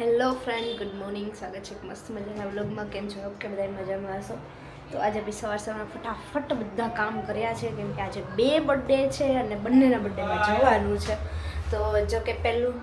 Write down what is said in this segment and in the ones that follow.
Hello friend, good morning. સ્વાગત છે મસ્ત મજાના વ્લોગમાં. કેમ છો? કે બધા મજામાં હશો? તો આજે બી સવાર સવારમાં ફટાફટ બધા કામ કર્યા છે, કેમ કે આજે બે બર્થડે છે અને બંનેના બર્થડેમાં જવાનું છે. તો જો કે પહેલું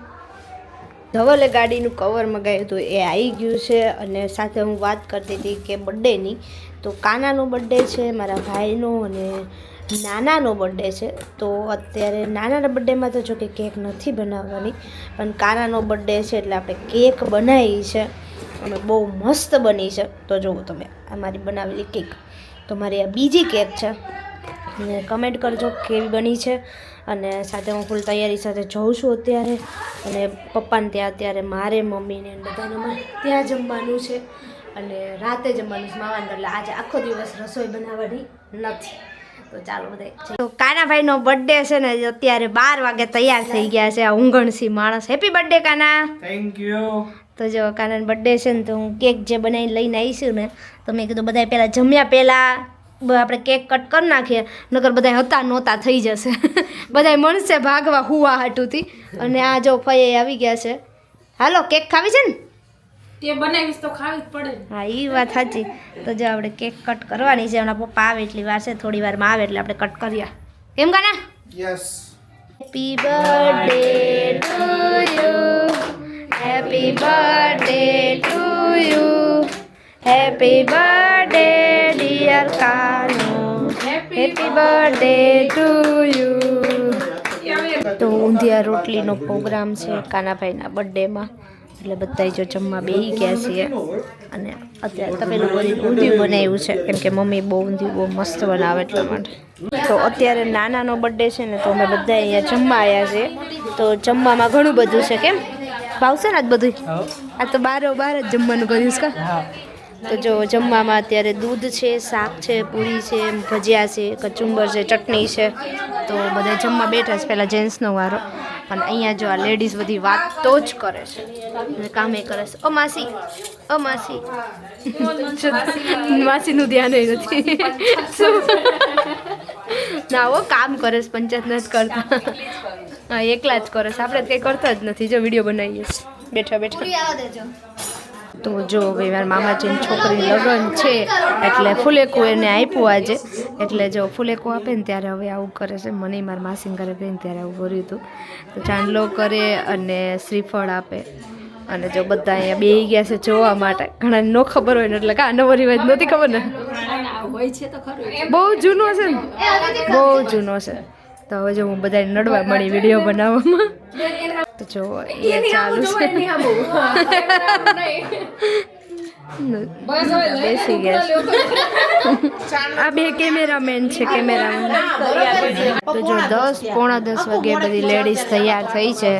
ધવલે ગાડીનું કવર મગાવ્યું હતું, એ આવી ગયું છે અને સાથે હું વાત કરતી હતી કે બર્થડેની તો કાનાનો બર્થડે છે, મારા ભાઈનો અને નાનાનો બર્થડે છે, તો અત્યારે નાનાના બર્થડેમાં તો જો કે કેક નથી બનાવવાની, પણ કાનાનો બર્થડે છે એટલે આપણે કેક બનાવી છે અને બહુ મસ્ત બની છે. તો જુઓ તમે, આ મારી બનાવેલી કેક તો મારી આ બીજી કેક છે. અને કમેન્ટ કરજો કેવી બની છે અને સાથે હું ફૂલ તૈયારી સાથે જઉં છું અત્યારે અને પપ્પાને ત્યાં અત્યારે મારે, મમ્મીને બધાને ત્યાં જમવાનું છે અને રાતે જમવાનું છે. માવાનું એટલે આજે આખો દિવસ રસોઈ બનાવવાની નથી. તો ચાલો બધા તો કાનાભાઈનો બર્થડે છે ને અત્યારે બાર વાગે તૈયાર થઈ ગયા છે. આ ઊંઘણસી માણસ. Happy birthday Kana. Thank you તો જો કાનાનો બર્થડે છે ને તો હું કેક જે બનાવીને લઈને આવીશું ને તો મેં કીધું બધા પહેલાં જમ્યા પહેલાં બ- આપણે કેક કટ કરી નાખીએ નકર બધા હતા નહોતા થઈ જશે. બધા મળશે ભાગવા હુવા હાટુથી અને આ જો ફઈ આવી ગયા છે. હાલો કેક ખાવી છે ને? તે બનાવીશ તો ખાવી જ પડે હા એ વાત સાચી. તો જો આપણે કેક કટ કરવાની છે. એમના પપ્પા આવે એટલી વાર છે. થોડી વારમાં આવે એટલે આપણે કટ કરીએ કેમ Kana? Yes happy birthday to you happy birthday to you happy birthday dear Kano happy birthday to you તો ઊંધિયા રોટલીનો પ્રોગ્રામ છે કાનાભાઈના બર્થડેમાં એટલે બધા જો જમવા બેસી ગયા છીએ. અને અત્યારે તપેલું ભરીને ઊંધિયું બનાવ્યું છે. કેમ કે મમ્મી બહુ ઊંધિયું બહુ મસ્ત બનાવે એટલા માટે. તો અત્યારે નાનાનો બર્થડે છે ને તો અમે બધા અહીંયા જમવા આવ્યા છીએ. તો જમવામાં ઘણું બધું છે કેમ? ભાવશે ને આજ બધું આ તો બારો બાર જ જમવાનું કર્યું છે તો જો જમવામાં અત્યારે દૂધ છે શાક છે પૂરી છે ભજીયા છે કચુંબર છે ચટણી છે. તો બધા જમવા બેઠા છે. પહેલાં જેન્ટ્સનો વારો. અને અહીંયા જો આ લેડીઝ બધી વાત તો જ કરે છે. અને કામે કરે છે. ઓ માસી ઓ માસી. માસીનું ધ્યાન એ નથી. ના, ઓ કામ કરે છે, પંચાયત નથી કરતા. હા, એકલા જ કરે છે. આપણે કંઈ કરતા જ નથી. જો, વીડિયો બનાવીએ બેઠા બેઠા. તો જો મારા મામાજીની છોકરી લગ્ન છે, એટલે ફૂલેકું એને આપ્યું આજે. એટલે જો ફૂલેકું આપે ને ત્યારે હવે આવું કરે છે. મને મારા માસીને ઘરે ગઈ ને ત્યારે આવું કર્યું હતું. તો ચાંદલો કરે અને શ્રીફળ આપે. અને જો બધા અહીંયા બે ગયા છે જોવા માટે. ઘણા નો ખબર હોય ને એટલે કા નવો રિવાજ નથી ખબર ને? બહુ જૂનો છે ને? બહુ જૂનો છે. તો હવે જો હું બધાને નડવા મળી વીડિયો બનાવવામાં. તો જો એ ચાલુ છે. બેસી ગયા છે. આ બે કેમેરામેન છે કેમેરામેન. તો જો દસ પોણા દસ વાગે બધી લેડીઝ તૈયાર થઈ છે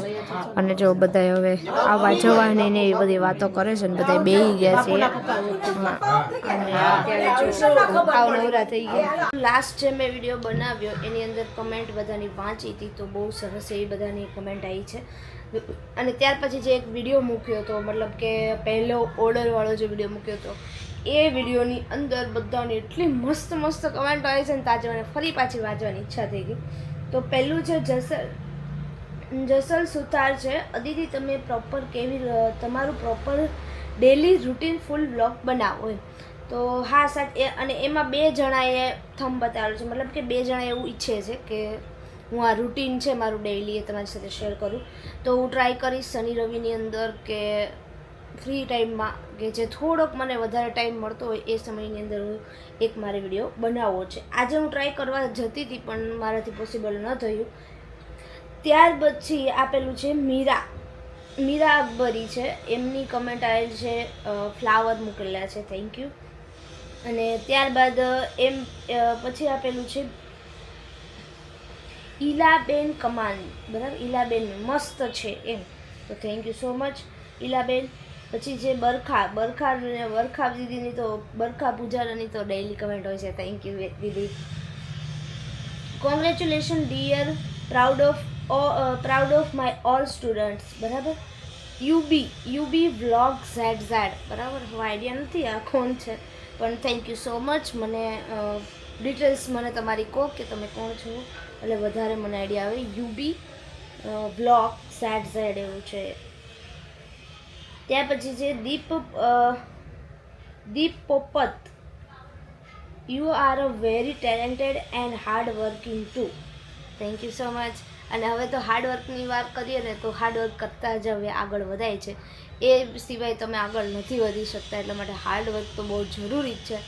અને જો બધા હવે આવવા જવાની ને એ બધી વાતો કરે છે ને બધા બેહી ગયા છે. અને અત્યારે નવરા થઈ ગયા લાસ્ટ જે મેં વીડિયો બનાવ્યો એની અંદર કમેન્ટ બધાની વાંચી હતી તો બહુ સરસ એવી બધાની કમેન્ટ આવી છે. અને ત્યાર પછી જે એક વીડિયો મૂક્યો હતો, મતલબ કે પહેલો ઓર્ડરવાળો જે વીડિયો મૂક્યો હતો, એ વિડીયોની અંદર બધાની એટલી મસ્ત મસ્ત કમેન્ટ આવી છે ને તાજે મને ફરી પાછી વાંચવાની ઈચ્છા થઈ ગઈ. તો પહેલું છે જસલ જસલ સુતાર છે. અદિતિ, તમે પ્રોપર કેવી તમારું proper daily routine full blog બનાવો એમ. તો હા સાચ અને એમાં બે જણાએ થમ બતાવેલું છે. મતલબ કે બે જણા એવું ઈચ્છે છે કે હું આ રૂટીન છે મારું ડેઈલી એ તમારી સાથે શેર કરું. તો હું ટ્રાય કરીશ શનિ રવિની અંદર કે ફ્રી ટાઈમમાં કે જે થોડોક મને વધારે ટાઈમ મળતો હોય એ સમયની અંદર હું એક મારે વીડિયો બનાવવો છે. આજે હું ટ્રાય કરવા જતી હતી પણ મારાથી પોસિબલ ન થયું. ત્યાર પછી આપેલું છે મીરા. મીરા અકબરી છે. એમની કમેન્ટ આવેલ છે ફ્લાવર મૂકેલા છે. થેન્ક યુ અને ત્યારબાદ, એમ પછી આપેલું છે ઈલાબેન કમાન બરાબર? ઈલાબેન મસ્ત છે એમ. તો thank you so much Ilaben. પછી છે બરખા બરખા બરખા દીદીની તો, બરખા પૂજારાની તો ડેઇલી કમેન્ટ હોય છે. Thank you Didi. Congratulation dear proud of proud of my all students બરાબર? UB UB vlog Z Z. બરાબર? હવે આઈડિયા નથી આ કોણ છે. પણ થેન્ક યુ સો મચ મને ડિટેલ્સ મને તમારી કહો કે તમે કોણ છો? એટલે વધારે મને આઈડિયા આવે. યુબી બ્લોક ઝેડ ઝેડ એવું છે. ત્યાર પછી છે Deep Deep Popat. You are a very talented and hard working too thank you so much અને હવે તો હાર્ડ વર્કની વાત કરીએ ને તો હાર્ડ વર્ક કરતાં જ હવે આગળ વધાય છે. એ સિવાય તમે આગળ નથી વધી શકતા, એટલા માટે હાર્ડ વર્ક તો બહુ જરૂરી જ છે.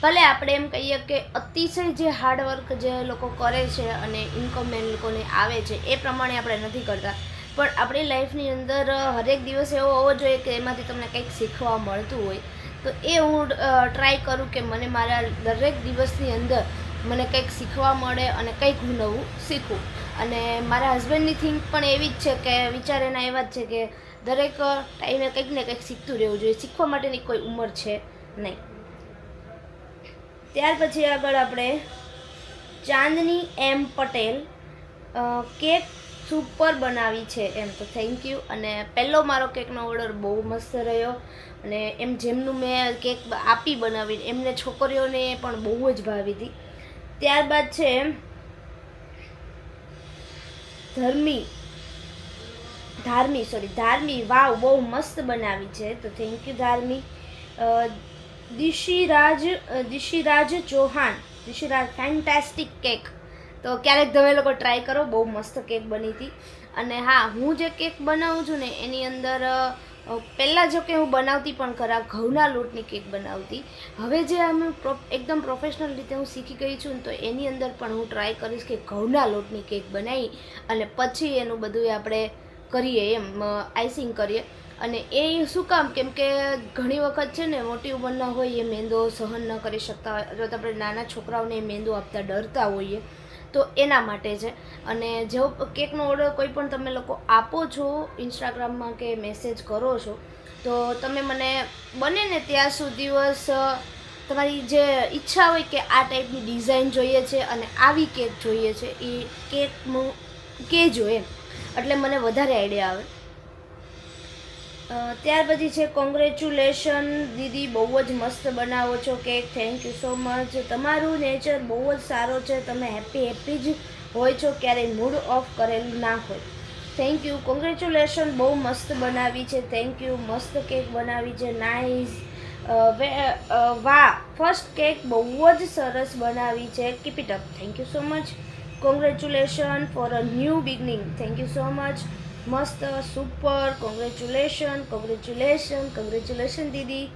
ભલે આપણે એમ કહીએ કે અતિશય જે હાર્ડવર્ક જે લોકો કરે છે અને ઇન્કમ એ લોકોને આવે છે, એ પ્રમાણે આપણે નથી કરતા. પણ આપણી લાઈફની અંદર હરેક દિવસ એવો હોવો જોઈએ કે એમાંથી તમને કંઈક શીખવા મળતું હોય. તો એ હું ટ્રાય કરું કે મને મારા દરેક દિવસની અંદર મને કંઈક શીખવા મળે અને કંઈક હું નવું શીખું. અને મારા હસબન્ડની થિંક પણ એવી જ છે કે વિચાર એના એવા જ છે કે દરેક ટાઈમે કંઈક ને કંઈક શીખતું રહેવું જોઈએ. શીખવા માટેની કોઈ ઉંમર છે નહીં. ત્યાર પછી આગળ આપણે Chandni M Patel cake super બનાવી છે એમ. તો થેન્ક યુ અને પહેલો મારો કેકનો ઓર્ડર બહુ મસ્ત રહ્યો. અને એમ જેમનું મેં કેક આપી બનાવી એમને છોકરીઓને પણ બહુ જ ભાવી હતી. ત્યારબાદ છે ધર્મી, ધાર્મી સોરી ધાર્મી વાવ બહુ મસ્ત બનાવી છે. તો thank you Dharmi. Dishiraj Dishiraj Chauhan. Dishiraj fantastic cake તો ક્યારેક તમે લોકો ટ્રાય કરો, બહુ મસ્ત કેક બની હતી. અને હા, હું જે કેક બનાવું છું ને, એની અંદર પહેલાં જો કે હું બનાવતી પણ ખરા, ઘઉંના લોટની કેક બનાવતી. હવે જે અમે એકદમ પ્રોફેશનલ રીતે હું શીખી ગઈ છું ને, તો એની અંદર પણ હું ટ્રાય કરીશ કે ઘઉંના લોટની કેક બનાવી અને પછી એનું બધું આપણે કરીએ એમ આઈસિંગ કરીએ. અને એ શું કામ? કેમ કે ઘણી વખત છે ને મોટી ઉંમરના હોય એ મેંદો સહન ન કરી શકતા. હોય અથવા તો આપણે નાના છોકરાઓને એ મેંદો આપતા ડરતા હોઈએ, તો એના માટે છે. અને જો કેકનો ઓર્ડર કોઈ પણ તમે લોકો આપો છો ઇન્સ્ટાગ્રામમાં કે મેસેજ કરો છો, તો તમે મને બને ને ત્યાં સુધી દિવસ તમારી જે ઈચ્છા હોય કે આ ટાઈપની ડિઝાઇન જોઈએ છે અને આવી કેક જોઈએ છે એ કેકનું કહેજો એમ. એટલે મને વધારે આઈડિયા આવે. ત્યાર પછી છે કોંગ્રેચ્યુલેશન દીદી બહુ જ મસ્ત બનાવો છો cake thank you so much તમારું નેચર બહુ જ સારો છે, તમે હેપી હેપી જ હોય છો, ક્યારેય મૂડ ઓફ કરેલું ના હોય. થેન્ક યુ કોંગ્રેચ્યુલેશન બહુ મસ્ત બનાવી છે થેન્ક યુ મસ્ત કેક બનાવી છે નાઇસ વાહ ફર્સ્ટ કેક બહુ જ સરસ બનાવી છે keep it up thank you so much congratulation for a new beginning thank you so much મસ્ત સુપર કોંગ્રેચ્યુલેશન કોંગ્રેચ્યુલેશન કોંગ્રેચ્યુલેશન દીદી.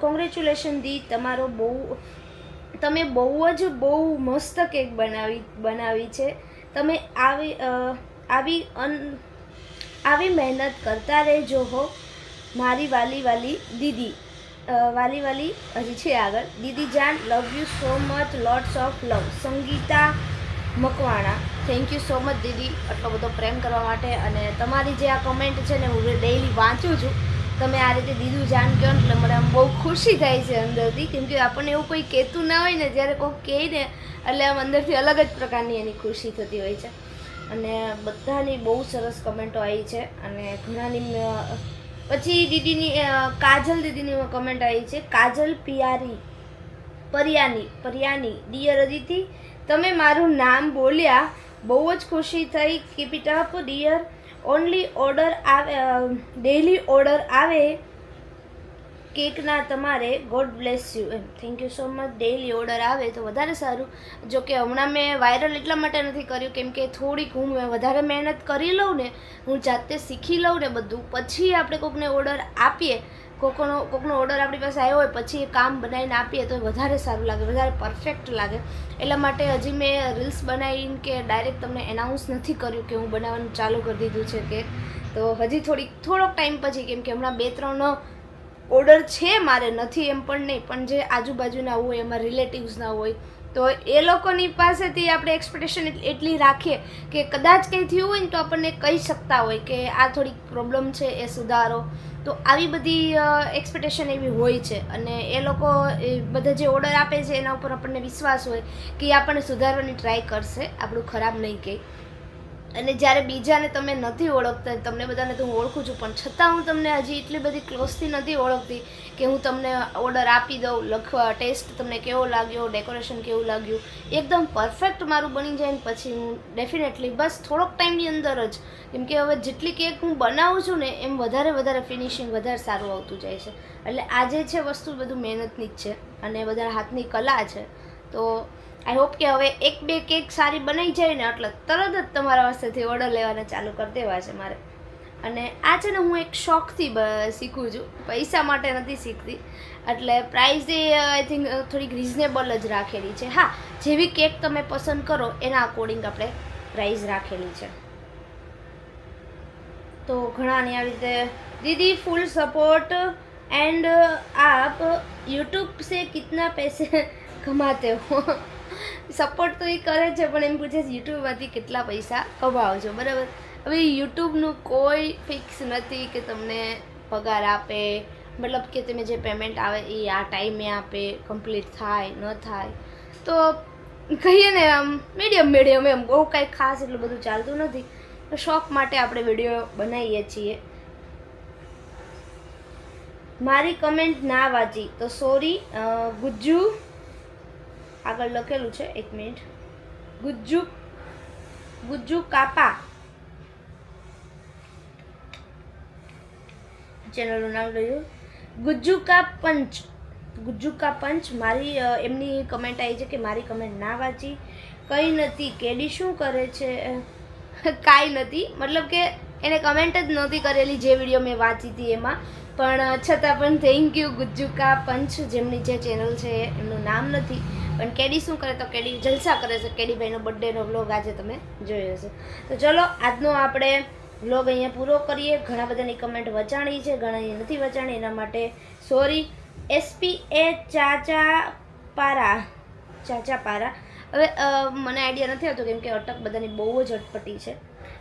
કોંગ્રેચ્યુલેશન દી, તમારો બહુ, તમે બહુ જ બહુ મસ્ત કેક બનાવી બનાવી છે. તમે આવી આવી અન, આવી મહેનત કરતા રહેજો હો, મારી વાલી વાલી દીદી. વાલી વાલી હજી છે આગળ. દીદી જાન love you so much lots of love Sangita Makwana. Thank you so much દીદી આટલો બધો પ્રેમ કરવા માટે. અને તમારી જે આ કમેન્ટ છે ને, હું ડેઈલી વાંચું છું. તમે આ રીતે દીદું જાણ કહો એટલે મને આમ બહુ ખુશી થાય છે અંદરથી. કેમ કે આપણને એવું કોઈ કહેતું ના હોય ને, જ્યારે કોઈ કહે ને, એટલે આમ અંદરથી અલગ જ પ્રકારની એની ખુશી થતી હોય છે. અને બધાની બહુ સરસ કમેન્ટો આવી છે. અને ઘણાની પછી દીદીની કાજલ દીદીની કમેન્ટ આવી છે. કાજલ પિયારી, પરિયાની પરિયાની ડિયર અદિતિ, તમે મારું નામ બોલ્યા બહુ જ ખુશી થઈ. Keep it up dear only order આવે ડેલી ઓર્ડર આવે. કેકના તમારે God bless you M. Thank you so much daily order આવે તો વધારે સારું. જો કે હમણાં મેં વાયરલ એટલા માટે નથી કર્યું, કેમ કે થોડીક હું વધારે મહેનત કરી લઉં ને, હું જાતે શીખી લઉં ને બધું, પછી આપણે કોઈકને ઓર્ડર આપીએ કોકનો કોકનો ઓર્ડર આપણી પાસે આવ્યો હોય, પછી એ કામ બનાવીને આપીએ તો વધારે સારું લાગે, વધારે પરફેક્ટ લાગે. એટલા માટે હજી મેં રીલ્સ બનાવીને કે ડાયરેક્ટ તમને એનાઉન્સ નથી કર્યું કે હું બનાવવાનું ચાલુ કરી દીધું છે કે, તો હજી થોડીક થોડોક ટાઈમ પછી, કેમ કે હમણાં બે ત્રણ ઓર્ડર છે મારે, નથી એમ પણ નહીં, પણ જે આજુબાજુના હોય, એમાં રિલેટિવ્સના હોય તો એ લોકોની પાસેથી આપણે એક્સપેક્ટેશન એટલી રાખીએ કે કદાચ કંઈ થયું હોય ને તો આપણને કહી શકતા હોય કે આ થોડીક પ્રોબ્લેમ છે, એ સુધારો. તો આવી બધી એક્સપેક્ટેશન એવી હોય છે અને એ લોકો બધા જે ઓર્ડર આપે છે એના ઉપર આપણને વિશ્વાસ હોય કે એ આપણને સુધારવાની ટ્રાય કરશે. આપણું ખરાબ નહીં કહે. અને જ્યારે બીજાને તમે નથી ઓળખતા, તમને બધાને તો હું ઓળખું છું, પણ છતાં હું તમને હજી એટલી બધી ક્લોઝથી નથી ઓળખતી કે હું તમને ઓર્ડર આપી દઉં, લખવા ટેસ્ટ તમને કેવો લાગ્યો ડેકોરેશન કેવું લાગ્યું. એકદમ પરફેક્ટ મારું બની જાય ને પછી હું ડેફિનેટલી બસ થોડોક ટાઈમની અંદર જ, કેમ કે હવે જેટલી કેક હું બનાવું છું ને, એમ વધારે વધારે ફિનિશિંગ વધારે સારું આવતું જાય છે. એટલે આ જે છે વસ્તુ બધું મહેનતની જ છે અને બધા હાથની કલા છે. તો આઈ હોપ કે હવે એક બે કેક સારી બનાવી જાય ને એટલે તરત જ તમારા પાસેથી ઓર્ડર લેવાના ચાલુ કરી દેવા છે મારે. અને આ છે ને હું એક શોખથી શીખું છું. પૈસા માટે નથી શીખતી. એટલે પ્રાઇસ એ આઈ થિંક થોડીક રિઝનેબલ જ રાખેલી છે. હા, જેવી કેક તમે પસંદ કરો, એના અકોર્ડિંગ આપણે પ્રાઇસ રાખેલી છે. તો ઘણાની આવી રીતે દીદી ફૂલ સપોર્ટ એન્ડ આપ યુટ્યુબ સે કિતના पैसे કમાતે હો? સપોર્ટ તો એ કરે છે, પણ એમ પૂછે છે યુટ્યુબમાંથી કેટલા પૈસા કમાવો છો બરાબર? હવે યુટ્યુબનું કોઈ ફિક્સ નથી કે તમને પગાર આપે, મતલબ કે તમે જે પેમેન્ટ આવે એ આ ટાઈમે આપે કમ્પ્લીટ થાય, ન થાય. તો કહીએ ને આમ મીડિયમ મીડિયમ એમ, બહુ કાંઈ ખાસ એટલું બધું ચાલતું નથી. શોખ માટે આપણે વીડિયો બનાવીએ છીએ. મારી કમેન્ટ ના વાંચી. તો સોરી ગુજ્જુ આગળ લખેલું છે, એક મિનિટ. ગુજ્જુ ગુજ્જુ કાપા. ચેનલનું નામ રહ્યું. ગુજ્જુ કા પંચ. ગુજ્જુ કા પંચ, મારી એમની કમેન્ટ આવી છે કે મારી કમેન્ટ ના વાંચી. કંઈ નથી. કેડી શું કરે છે? કાંઈ નથી. મતલબ કે એને કમેન્ટ જ નહોતી કરેલી જે વીડિયો મેં વાંચી હતી એમાં. પણ છતાં પણ થેન્ક યુ ગુજ્જુકા પંચ, જેમની જે ચેનલ છે, એમનું નામ નથી. પણ કેડી શું કરે તો કેડી જલસા કરે છે. કેડીભાઈનો બર્થડેનો વ્લોગ આજે તમે જોયો હશે. તો ચલો, આજનો આપણે વ્લોગ અહીંયા પૂરો કરીએ. ઘણા બધાની કમેન્ટ વચાણી છે ઘણાની નથી વચાણી. એના માટે સોરી એસપી એ ચાચા પારા ચાચા પારા હવે મને આઈડિયા નથી આવતો કેમ કે અટક બધાની બહુ જ અટપટી છે.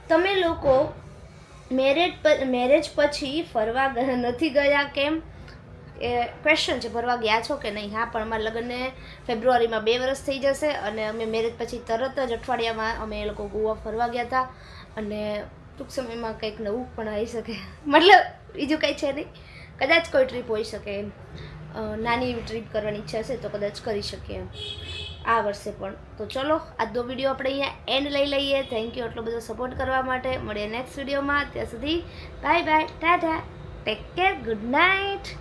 તમે લોકો મેરેજ મેરેજ પછી ફરવા નથી ગયા કેમ? એ ક્વેશ્ચન છે ફરવા ગયા છો કે નહીં? હા, પણ અમારા લગ્નને ફેબ્રુઆરીમાં બે વર્ષ થઈ જશે અને અમે મેરેજ પછી તરત જ અઠવાડિયામાં અમે એ લોકો ગોવા ફરવા ગયા હતા અને ટૂંક સમયમાં કંઈક નવું પણ આવી શકે. મતલબ, બીજું કંઈ છે નહીં. કદાચ કોઈ ટ્રીપ હોઈ શકે એમ. નાની એવી ટ્રીપ કરવાની ઈચ્છા હશે તો કદાચ કરી શકીએ એમ. આ વર્ષે પણ. તો ચલો, આજનો વીડિયો આપણે અહીંયા એન્ડ લઈ લઈએ. થેન્ક યુ એટલો બધો સપોર્ટ કરવા માટે. મળીએ નેક્સ્ટ વિડીયોમાં ત્યાં સુધી bye bye tata take care good night